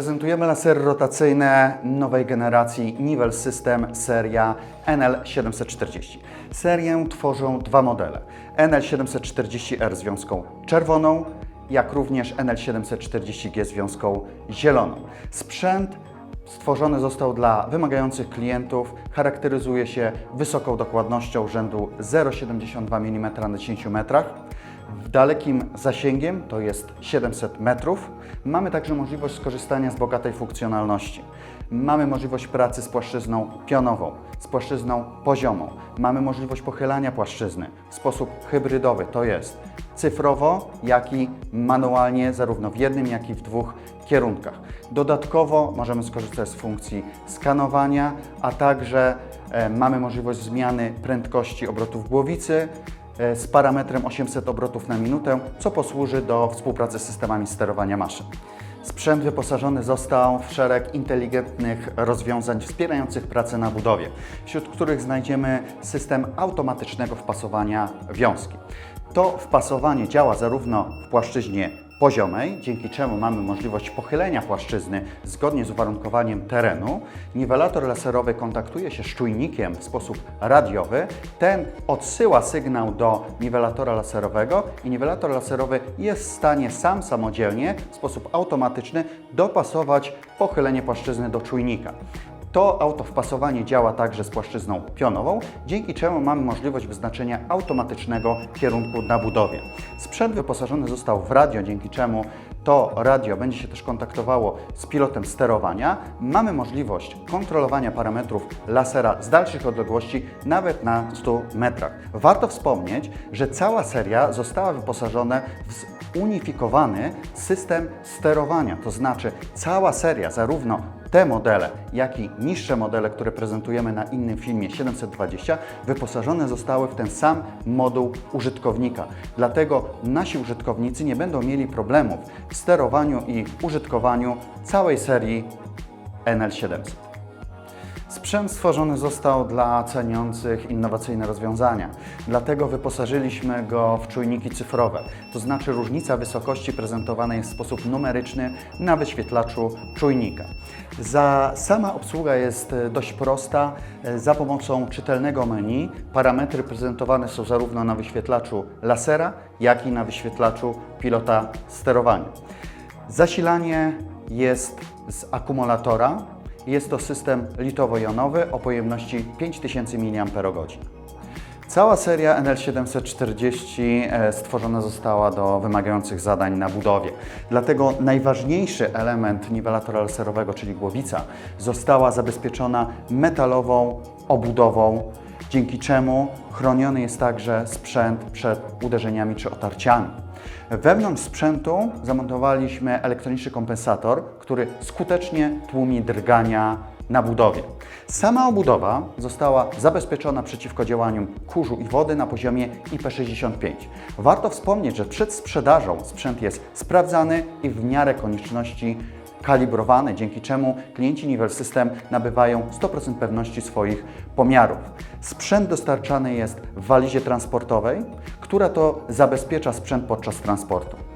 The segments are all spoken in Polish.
Prezentujemy lasery rotacyjne nowej generacji Nivel System seria NL740. Serię tworzą dwa modele. NL740R z czerwoną, jak również NL740G z zieloną. Sprzęt stworzony został dla wymagających klientów, charakteryzuje się wysoką dokładnością rzędu 0,72 mm na 10 metrach. Dalekim zasięgiem, to jest 700 metrów, mamy także możliwość skorzystania z bogatej funkcjonalności. Mamy możliwość pracy z płaszczyzną pionową, z płaszczyzną poziomą. Mamy możliwość pochylania płaszczyzny w sposób hybrydowy, to jest cyfrowo, jak i manualnie, zarówno w jednym, jak i w dwóch kierunkach. Dodatkowo możemy skorzystać z funkcji skanowania, a także e, mamy możliwość zmiany prędkości obrotów głowicy, z parametrem 800 obrotów na minutę, co posłuży do współpracy z systemami sterowania maszyn. Sprzęt wyposażony został w szereg inteligentnych rozwiązań wspierających pracę na budowie, wśród których znajdziemy system automatycznego wpasowania wiązki. To wpasowanie działa zarówno w płaszczyźnie poziomej, dzięki czemu mamy możliwość pochylenia płaszczyzny zgodnie z uwarunkowaniem terenu. Niwelator laserowy kontaktuje się z czujnikiem w sposób radiowy. Ten odsyła sygnał do niwelatora laserowego i niwelator laserowy jest w stanie sam samodzielnie, w sposób automatyczny dopasować pochylenie płaszczyzny do czujnika. To autowpasowanie działa także z płaszczyzną pionową, dzięki czemu mamy możliwość wyznaczenia automatycznego kierunku na budowie. Sprzęt wyposażony został w radio, dzięki czemu to radio będzie się też kontaktowało z pilotem sterowania. Mamy możliwość kontrolowania parametrów lasera z dalszych odległości, nawet na 100 metrach. Warto wspomnieć, że cała seria została wyposażona w zunifikowany system sterowania, to znaczy cała seria, zarówno te modele, jak i niższe modele, które prezentujemy na innym filmie 720, wyposażone zostały w ten sam moduł użytkownika. Dlatego nasi użytkownicy nie będą mieli problemów w sterowaniu i użytkowaniu całej serii NL700. Sprzęt stworzony został dla ceniących innowacyjne rozwiązania, dlatego wyposażyliśmy go w czujniki cyfrowe, to znaczy różnica wysokości prezentowana jest w sposób numeryczny na wyświetlaczu czujnika. Za sama obsługa jest dość prosta. Za pomocą czytelnego menu parametry prezentowane są zarówno na wyświetlaczu lasera, jak i na wyświetlaczu pilota sterowania. Zasilanie jest z akumulatora. Jest to system litowo-jonowy o pojemności 5000 mAh. Cała seria NL740 e, stworzona została do wymagających zadań na budowie. Dlatego najważniejszy element niwelatora laserowego, czyli głowica, została zabezpieczona metalową obudową, dzięki czemu chroniony jest także sprzęt przed uderzeniami czy otarciami. Wewnątrz sprzętu zamontowaliśmy elektroniczny kompensator, który skutecznie tłumi drgania na budowie. Sama obudowa została zabezpieczona przeciwko działaniom kurzu i wody na poziomie IP65. Warto wspomnieć, że przed sprzedażą sprzęt jest sprawdzany i w miarę konieczności kalibrowany, dzięki czemu klienci Nivel System nabywają 100% pewności swoich pomiarów. Sprzęt dostarczany jest w walizie transportowej, która to zabezpiecza sprzęt podczas transportu.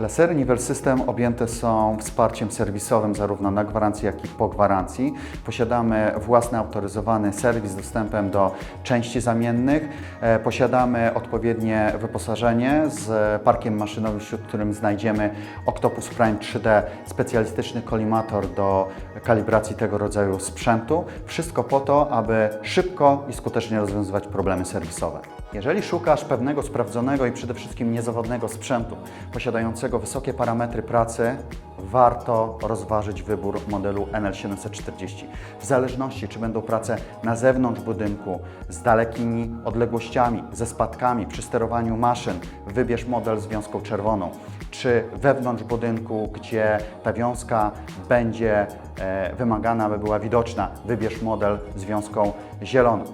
Lasery Nivel System objęte są wsparciem serwisowym zarówno na gwarancji, jak i po gwarancji. Posiadamy własny autoryzowany serwis z dostępem do części zamiennych. E, Posiadamy odpowiednie wyposażenie z parkiem maszynowym, wśród którym znajdziemy Octopus Prime 3D, specjalistyczny kolimator do kalibracji tego rodzaju sprzętu. Wszystko po to, aby szybko i skutecznie rozwiązywać problemy serwisowe. Jeżeli szukasz pewnego sprawdzonego i przede wszystkim niezawodnego sprzętu posiadającego wysokie parametry pracy, warto rozważyć wybór modelu NL740. W zależności, czy będą prace na zewnątrz budynku, z dalekimi odległościami, ze spadkami, przy sterowaniu maszyn, wybierz model z wiązką czerwoną, czy wewnątrz budynku, gdzie ta wiązka będzie e, wymagana, aby była widoczna, wybierz model z wiązką zieloną.